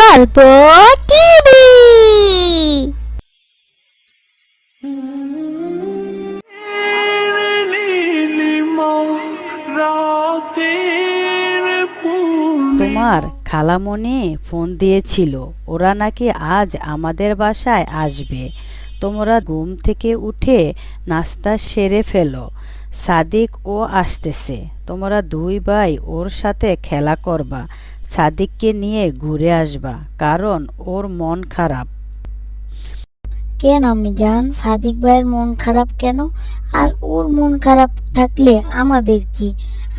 গল্প টিভি। তোমার খালামণি ফোন দিয়েছিল, ওরা নাকি আজ আমাদের বাসায় আসবে। তোমরা ঘুম থেকে উঠে নাস্তা সেরে ফেলো। সাদিক ও আসতেছে। তোমরা দুই ভাই ওর সাথে খেলা করবা। সাদিককে নিয়ে ঘুরে আসবা, কারণ ওর মন খারাপ। কেন আমি জান? সাদিক ভাইয়ের মন খারাপ কেন? আর ওর মন খারাপ থাকলে আমাদের কি?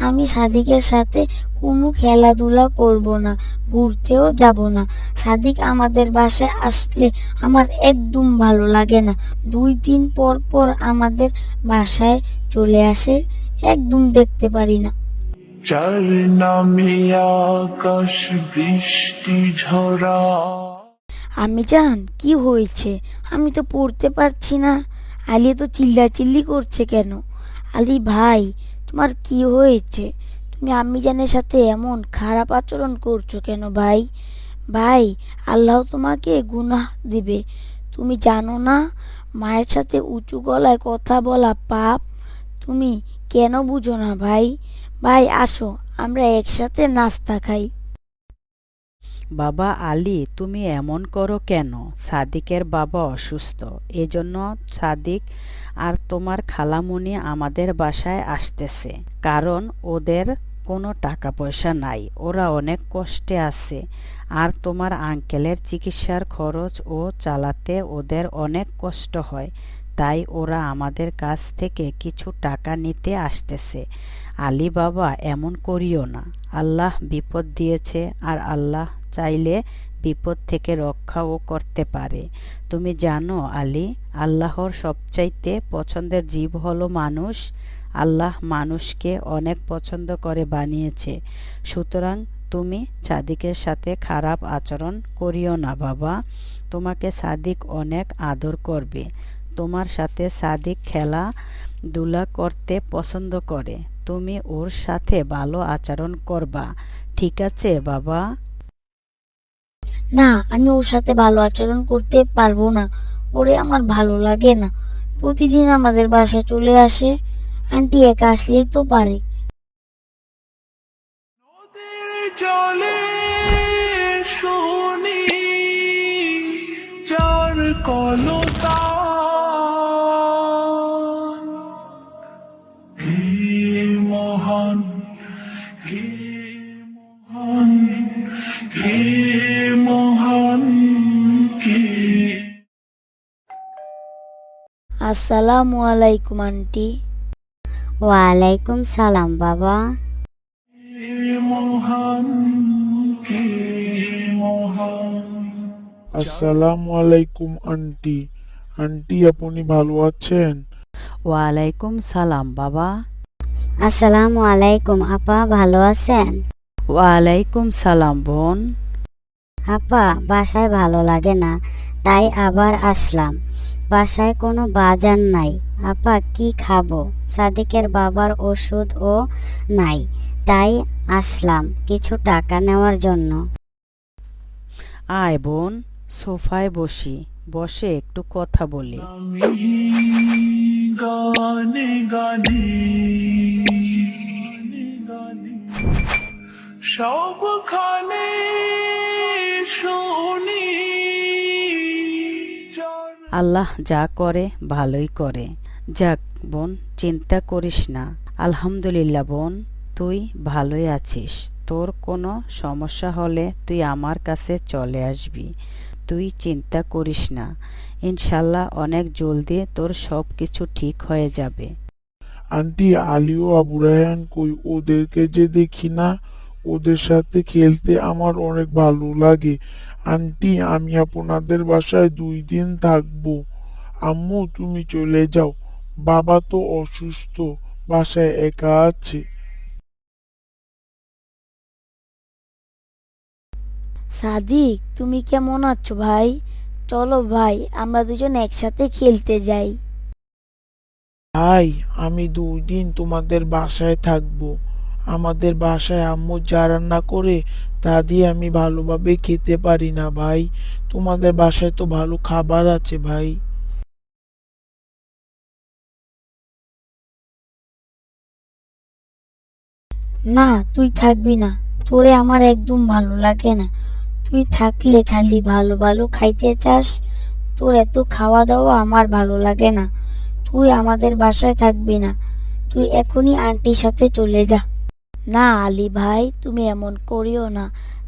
আমি সাদিকের সাথে কোনো খেলাধুলা করব না, ঘুরতেও যাব না। সাদিক আমাদের বাসায় আসলে আমার একদম ভালো লাগে না। দুই দিন পর পর আমাদের বাসায় চলে আসে, একদম দেখতে পারি না। আকাশ বৃষ্টি ঝরা। আমি জান, কি হয়েছে? আমি তো পড়তে পারছি না। আলী তো চিল্লাচিল্লি করছে কেন? আলী ভাই, তোমার কি হয়েছে? তুমি আমি জানের সাথে এমন খারাপ আচরণ করছ কেন ভাই? ভাই, আল্লাহ তোমাকে গুনাহ দিবে। তুমি জানো না, মায়ের সাথে উঁচু গলায় কথা বলা পাপ। তুমি কেন বুঝো না ভাই? ভাই, আসো, আমরা একসাথে নাস্তা খাই। বাবা আলী, তুমি এমন করো কেন? সাদিকের বাবা অসুস্থ। এজন্য সাদিক আর তোমার খালামণি আমাদের বাসায় আসতেছে। কারণ ওদের কোনো টাকা পয়সা নাই, ওরা অনেক কষ্টে আছে। আর তোমার আঙ্কেলের চিকিৎসার খরচ ও চালাতে ওদের অনেক কষ্ট হয়। তাই ওরা আমাদের কাছ থেকে কিছু টাকা নিতে আসতেছে। আলী বাবা এমন করিও না। আল্লাহ বিপদ দিয়েছে আর আল্লাহ চাইলে বিপদ থেকে রক্ষাও করতে পারে। তুমি জানো আলী, আল্লাহর সবচাইতে পছন্দের জীব হলো মানুষ। আল্লাহ মানুষকে অনেক পছন্দ করে বানিয়েছে। সুতরাং তুমি সাদিকের সাথে খারাপ আচরণ করিও না বাবা। তোমাকে সাদিক অনেক আদর করবে। তোমার সাথে সাদিক খেলা দুলা করতে পছন্দ করে। তুমি ওর সাথে ভালো আচরণ করবা। ঠিক আছে বাবা? না আমি ওর সাথে ভালো আচরণ করতে পারব না। ওরে আমার ভালো লাগে না। প্রতিদিন আমাদের বাসায় চলে আসে। আন্টি একা আসলেই তো পারে। নদীর আসসালামু আলাইকুম আন্টি। ওয়ালাইকুম সালাম বাবা। আসসালামু আলাইকুম আন্টি। আন্টি আপনি ভালো আছেন? ওয়ালাইকুম সালাম বাবা। আসসালামু আলাইকুম আপা ভালো আছেন? ওয়ালাইকুম সালাম বোন। আপা বাসায় ভালো লাগে না তাই আবার আসলাম। বাসায় কোনো বাজার নাই। আপা কি খাব? সাদিকের বাবার ওষুধ ও নাই তাই আসলাম কিছু টাকা নেওয়ার জন্য। আয় বোন সোফায় বসি বসে একটু কথা বলি। আমি গানে গানে গানে সবখানে শুনি আল্লাহ যা করে, ভালোই করে। যাক বোন, চিন্তা করিস না। আলহামদুলিল্লাহ বোন, তুই ভালোই আছিস। তোর কোনো সমস্যা হলে তুই আমার কাছে চলে আসবি। তুই চিন্তা করিস না। ইনশাল্লাহ অনেক জলদি তোর সব কিছু ঠিক হয়ে যাবে। আন্টি আলী ও আবু রায়হান কই, ওদেরকে যে দেখি না, ওদের সাথে খেলতে আমার অনেক ভালো লাগে। আন্টি আমি আপনাদের বাসায় দুই দিন থাকব। আম্মু তুমি চলে যাও। বাবা তো অসুস্থ বাসায় একা আছে। সাদিক তুমি কেমন আছো ভাই? চলো ভাই আমরা দুজন একসাথে খেলতে যাই। ভাই আমি দুই দিন তোমাদের বাসায় থাকব। আমাদের বাসায় আম্মু যা রান্না করে, তা দিয়ে আমি ভালোভাবে খেতে পারি না ভাই। তোমাদের বাসায় তো ভালো খাবার আছে ভাই। না, তুই থাকবি না। তোরে আমার একদম ভালো লাগে না। তুই থাকলে খালি ভালো ভালো খাইতে চাস। তোর এত খাওয়া দাওয়া আমার ভালো লাগে না। তুই আমাদের বাসায় থাকবি না। তুই এখনই আন্টির সাথে চলে যা। না আলী ভাই, তুমি এমন করিও না।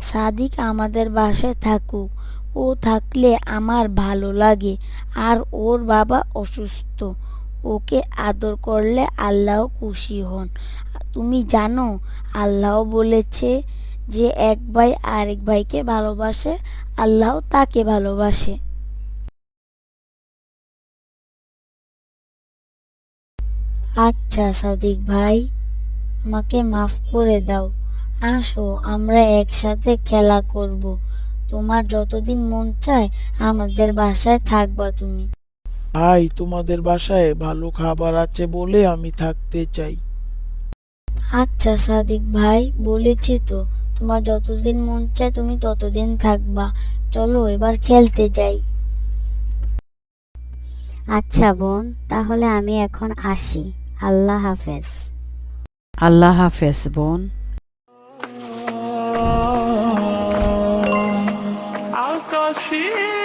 সাদিক আমাদের বাসায় থাকুক। ও থাকলে আমার ভালো লাগে, আর ওর বাবা অসুস্থ। ওকে আদর করলে আল্লাহ খুশি হন। তুমি জানো, আল্লাহ বলেছে যে এক ভাই আরেক ভাইকে ভালোবাসে, আল্লাহ তাকে ভালোবাসে। আচ্ছা সাদিক ভাই আমাকে মাফ করে দাও। আসো আমরা একসাথে খেলা করব। তোমার যতদিন মন চায় আমাদের বাসায় থাকবা তুমি। ভাই তোমাদের বাসায় ভালো খাবার আছে বলে আমি থাকতে চাই। আচ্ছা সাদিক ভাই বলেছি তো। তোমার যতদিন মন চায় তুমি ততদিন থাকবা। চলো এবার খেলতে যাই। আচ্ছা বোন তাহলে আমি এখন আসি। আল্লাহ হাফেজ। আল্লাহ হাফেজ বোন। আকাশে